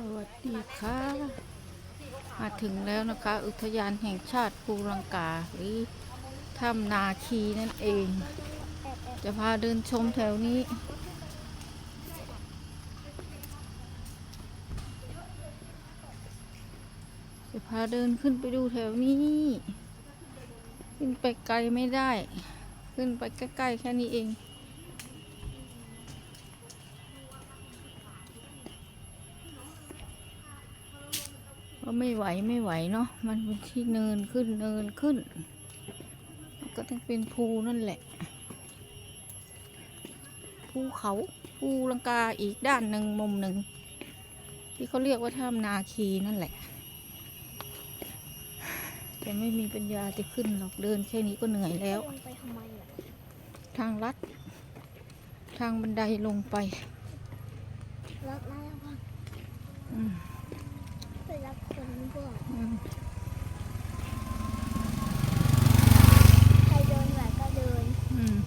สวัสดีค่ะ มาถึงแล้วนะคะ อุทยานแห่งชาติภูลังกาหรือถ้ำนาคีนั่นเอง จะพาเดินชมแถวนี้ จะพาเดินขึ้นไปดูแถวนี้ ขึ้นไปไกลไม่ได้ ขึ้นไปใกล้ๆแค่นี้เอง ก็ไม่ไหวไม่ไหวเนาะมันเป็นที่เนินขึ้นเนินขึ้น ก็ต้องเป็นภูนั่นแหละ ภูเขาภูลังกาอีกด้านหนึ่งมุมหนึ่ง ที่เขาเรียกว่าถ้ำนาคีนั่นแหละแต่ไม่มีปัญญาจะขึ้นหรอกเดินแค่นี้ก็เหนื่อยแล้วลงไปทำไมล่ะทางลัด ทางบันไดลงไปรับได้ยังพ่ออืม ไปรับคนพ่อ อืม ใครเดินไหวก็เดิน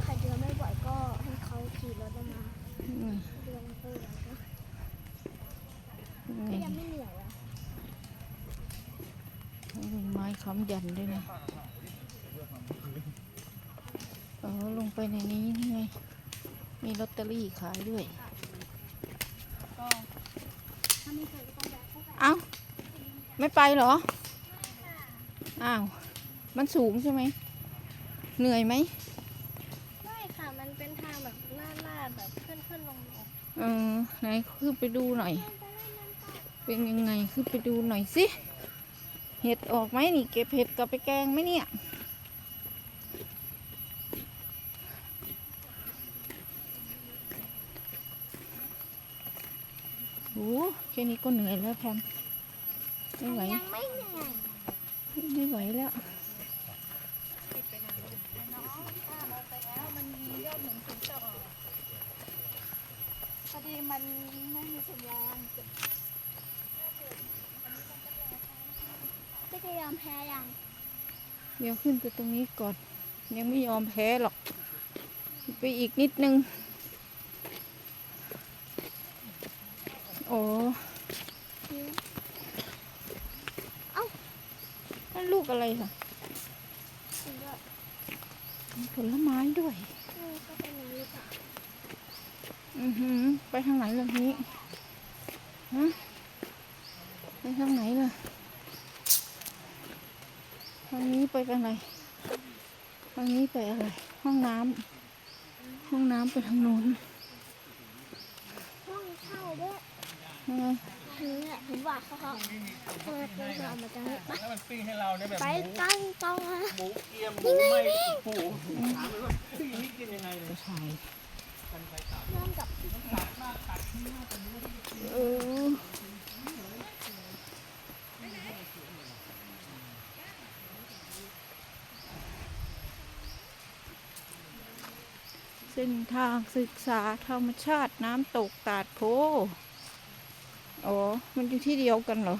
ใครเดินไม่ไหวก็ให้เขาขี่รถมาเดินไปไหวก็ยังไม่เหนื่อยอะมีไม้ค้ำยันด้วยนะเออลงไปในนี้นี่ไง มีลอตเตอรี่ขายด้วย เอ้า ไปเอ้าไม่ไปเหรอ อ้าว มันสูงใช่ไหม เหนื่อยไหม ไม่ค่ะ มันเป็นทางแบบลาดลาดๆแบบขึ้นขึ้นลงลงเออ ไหนขึ้นไปดูหน่อย เป็นยังไงขึ้นไปดูหน่อยสิ เห็ดออกไหมนี่ เก็บเห็ดกลับไปแกงไหมเนี่ย โอ้แค่นี้ก็เหนื่อยแล้วแพม ไม่ไหวยังไม่เหนไม่ไหวแล้วพอดีมันไม่มีสัญญาณก็จะยอมแพ้ยังเดี๋ยวขึ้นไปตรงนี้ก่อน ยังไม่ยอมแพ้หรอก ไปอีกนิดนึง โอ้นั่นลูก อะไรค่ะถึงก็มีผลไม้ด้วยเออก็เป็นอย่างนี้ค่ะอือหือ ไปทางไหนล่ะนี้ฮะไปทางไหนล่ะ ทางนี้ไปทางไหนทางนี้ไปอะไร ห้องน้ำห้องน้ำไปทางโน้นห้องเช่าด้วย ยังไงอันนี้แหละผมว่าเขาเขาเออเปิดออกมาจากนี้ไปแล้วมันปิ้งให้เราเนี่ยแบบไปหมูกันต่อมาหมูเกี๊ยมหมูไม่หมูถามเลยว่าปิ้งนี่กินยังไงเลยผู้ชายเริ่มกับเออเส้นทางศึกษาธรรมชาติน้ำตกตาดโพ อ๋อ มันอยู่ที่เดียวกันเหรอ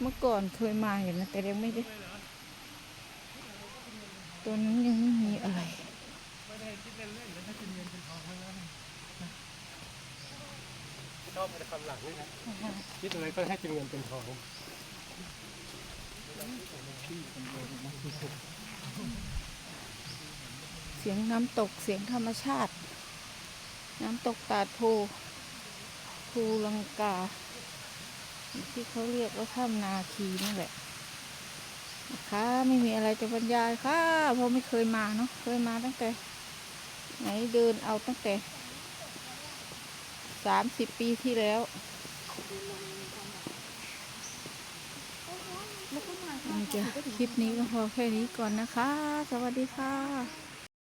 เมื่อก่อนเคยมาอยู่นะ แต่ยังไม่ได้ ตัวนั้นยังไม่มีอะไรชอบในคำหลังนี่นะคิดอะไรก็ให้เป็นเงินเป็นทองเสียงน้ำตกเสียงธรรมชาติ น้ำตกตาดโพภูลังกา ที่เขาเรียกว่าถ้ำนาคีนั่นแหละนะคะไม่มีอะไรจะบรรยายค่ะเพราะไม่เคยมาเนาะเคยมาตั้งแต่ ไหนเดินเอาตั้งแต่สามสิบปีที่แล้วจะคลิปนี้ก็พอแค่นี้ก่อนนะคะ สวัสดีค่ะ